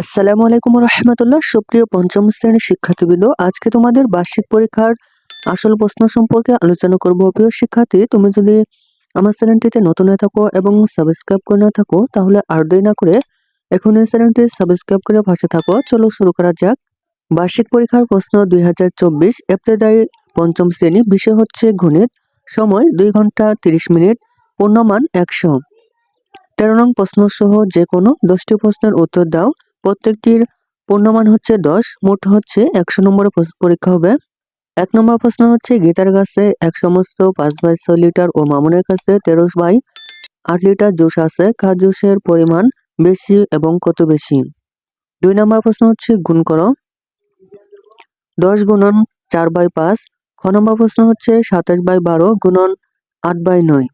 আসসালামু আলাইকুম রহমতুল্লাহ। সুপ্রিয় পঞ্চম শ্রেণির শিক্ষার্থীবৃন্দ, আজকে তোমাদের বার্ষিক পরীক্ষার আসল প্রশ্ন সম্পর্কে আলোচনা করব। প্রিয় শিক্ষার্থী, তুমি যদি আমার চ্যানেলটিতে নতুন হয়ে থাকো এবং সাবস্ক্রাইব করে না থাকো, তাহলে আর দেরি না করে এখন এই চ্যানেলটি সাবস্ক্রাইব করে পাশে থাকো। চলো শুরু করা যাক। বার্ষিক পরীক্ষার প্রশ্ন দুই হাজার চব্বিশ এপ্রিদায়ী পঞ্চম শ্রেণি, বিষয় হচ্ছে গণিত। সময় দুই ঘণ্টা তিরিশ মিনিট, পূর্ণমান একশো। তেরো নং প্রশ্ন সহ যে কোনো দশটি প্রশ্নের উত্তর দাও। প্রত্যেকটির পূর্ণমান হচ্ছে দশ, মোট হচ্ছে একশো নম্বরের পরীক্ষা হবে। এক নম্বর প্রশ্ন হচ্ছে, গীতার কাছে এক সমস্ত পাঁচ বাই ছয় লিটার ও মামুনের কাছে তেরো বাই আট লিটার জুস আছে। কার জুসের পরিমাণ বেশি এবং কত বেশি? দুই নম্বর প্রশ্ন হচ্ছে, গুণ করো। দশ গুণন চার বাই পাঁচ। খ নম্বর প্রশ্ন হচ্ছে, সাতাশ বাই বারো গুণন আট বাই নয়।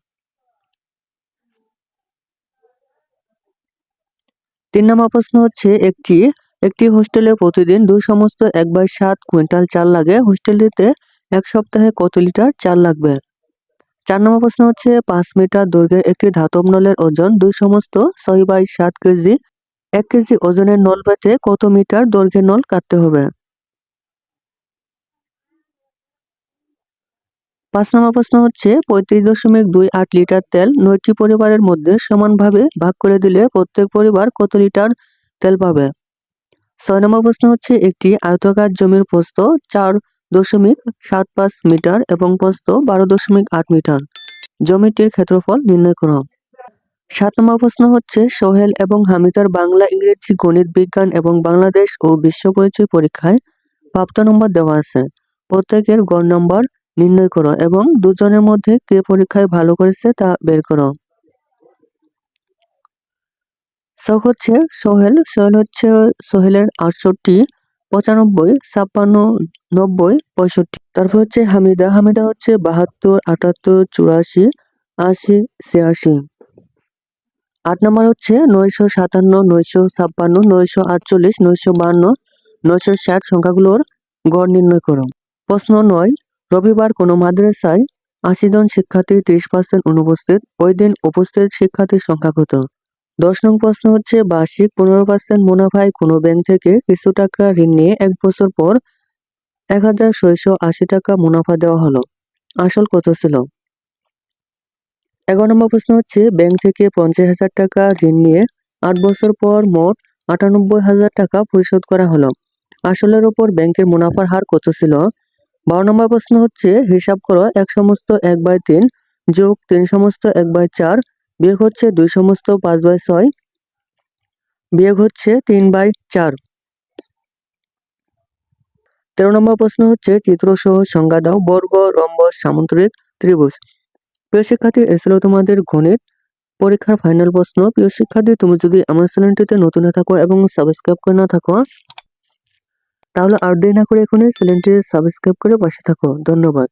তিন নম্বর প্রশ্ন হচ্ছে, একটি একটি হোস্টেলে প্রতিদিন দুই সমস্ত এক বাই সাত কুইন্টাল চাল লাগে। হোস্টেলটিতে এক সপ্তাহে কত লিটার চাল লাগবে? চার নম্বর প্রশ্ন হচ্ছে, পাঁচ মিটার দৈর্ঘ্যের একটি ধাতব নলের ওজন দুই সমস্ত ছয় বাই সাত কেজি, এক কেজি ওজনের নল পেতে কত মিটার দৈর্ঘ্যের নল কাটতে হবে? পাঁচ নম্বর প্রশ্ন হচ্ছে, পঁয়ত্রিশ দশমিক দুই আট লিটার তেল নয়টি পরিবারের মধ্যে সমানভাবে ভাগ করে দিলে প্রত্যেক পরিবার কত লিটার তেল পাবে? ছয় নম্বর প্রশ্ন হচ্ছে, একটি আয়তাকার জমির প্রস্থ চার দশমিক সাত পাঁচ মিটার এবং প্রস্থ বারো দশমিক আট মিটার। জমিটির ক্ষেত্রফল নির্ণয় করো। সাত নম্বর প্রশ্ন হচ্ছে, সোহেল এবং হামিদার বাংলা ইংরেজি গণিত বিজ্ঞান এবং বাংলাদেশ ও বিশ্ব পরিচয় পরীক্ষায় প্রাপ্ত নম্বর দেওয়া আছে। প্রত্যেকের গড় নম্বর নির্ণয় করো এবং দুজনের মধ্যে কে পরীক্ষায় ভালো করেছে তা বের করো। শখ হচ্ছে সোহেল সোহেল হচ্ছে সোহেলের আটষট্টি, পঁচানব্বই, ছাপ্পান্ন, নব্বই, পঁয়ষট্টি। তারপর হচ্ছে হামিদা হামিদা হচ্ছে বাহাত্তর, আটাত্তর, চুরাশি, আশি, ছিয়াশি। আট নম্বর হচ্ছে নয়শো সাতান্ন, নয়শো ছাপ্পান্ন, নয়শো আটচল্লিশ, নয়শো বান্ন, নয়শো ষাট সংখ্যাগুলোর গড় নির্ণয় করো। প্রশ্ন নয় রবিবার কোনো মাদ্রাসায় আশি জন শিক্ষার্থী ত্রিশ পার্সেন্ট অনুপস্থিত, ওই দিন উপস্থিত শিক্ষার্থীর সংখ্যা কত? দশ নং প্রশ্ন হচ্ছে, বার্ষিক পনেরো পার্সেন্ট মুনাফায় কোনো ব্যাংক থেকে কিছু টাকা ঋণ নিয়ে এক বছর পর এক হাজার ছয়শো আশি টাকা মুনাফা দেওয়া হলো। আসল কত ছিল? এগারো নম্বর প্রশ্ন হচ্ছে, ব্যাংক থেকে পঞ্চাশ হাজার টাকা ঋণ নিয়ে আট বছর পর মোট আটানব্বই হাজার টাকা পরিশোধ করা হলো। আসলের ওপর ব্যাংকের মুনাফার হার কত ছিল? বারো নম্বর প্রশ্ন হচ্ছে, হিসাব করো এক সমস্ত এক বাই তিন যোগ তিন সমস্ত এক বাই চার বিয়োগ হচ্ছে দুই সমস্ত পাঁচ বাই ছয় বিয়োগ হচ্ছে তিন বাই চার। তেরো নম্বর প্রশ্ন হচ্ছে, চিত্রসহ সংজ্ঞা দাও, বর্গ রম্বস সামুদ্রিক ত্রিভুজ। প্রিয় শিক্ষার্থী এছাড়াও তোমাদের গণিত পরীক্ষার ফাইনাল প্রশ্ন। প্রিয় শিক্ষার্থী, তুমি যদি আমার চ্যানেলটিতে নতুন থাকো এবং সাবস্ক্রাইব করে না থাকো তাহলে আর দেরি না করে এখনই চ্যানেলটি সাবস্ক্রাইব করে পাশে থাকো। ধন্যবাদ।